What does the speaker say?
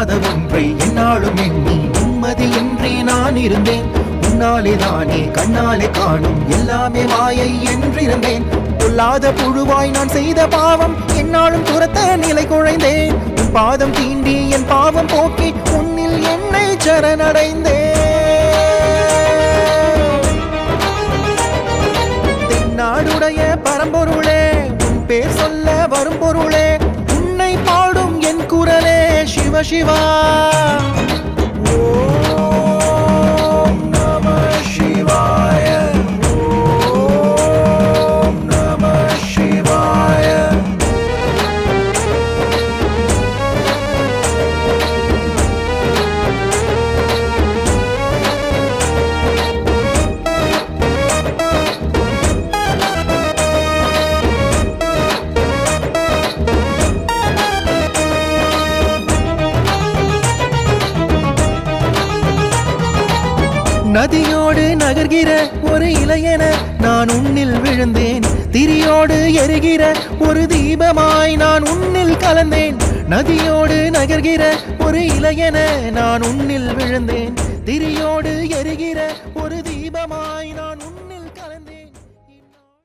இல்லாத ஒன்றை என்னாலும் எண்ணி என்றே நான் இருந்தேன். உன்னாலே தானே கண்ணாலே காணும். எல்லாமே மாயை என்றிருந்தேன். பொல்லாத புழுவாய் நான் செய்த பாவம் என்னாலும் துரத்த நிலை குழைந்தேன். பாதம் தீண்டி என் பாவம் போக்கி உன்னில் என்னை சரணடைந்தேன். தென்னாடுடைய பரம்பொருளே உன் பேர் சொல்ல வரும் பொருளே Shiva, Shiva. நதியோடு நகர்கிற ஒரு இளையன நான் உன்னில் விழுந்தேன். திரியோடு எரிகிற ஒரு தீபமாய் நான் உன்னில் கலந்தேன். நதியோடு நகர்கிற ஒரு இளையன நான் உன்னில் விழுந்தேன். திரியோடு எரிகிற ஒரு தீபமாய் நான் உன்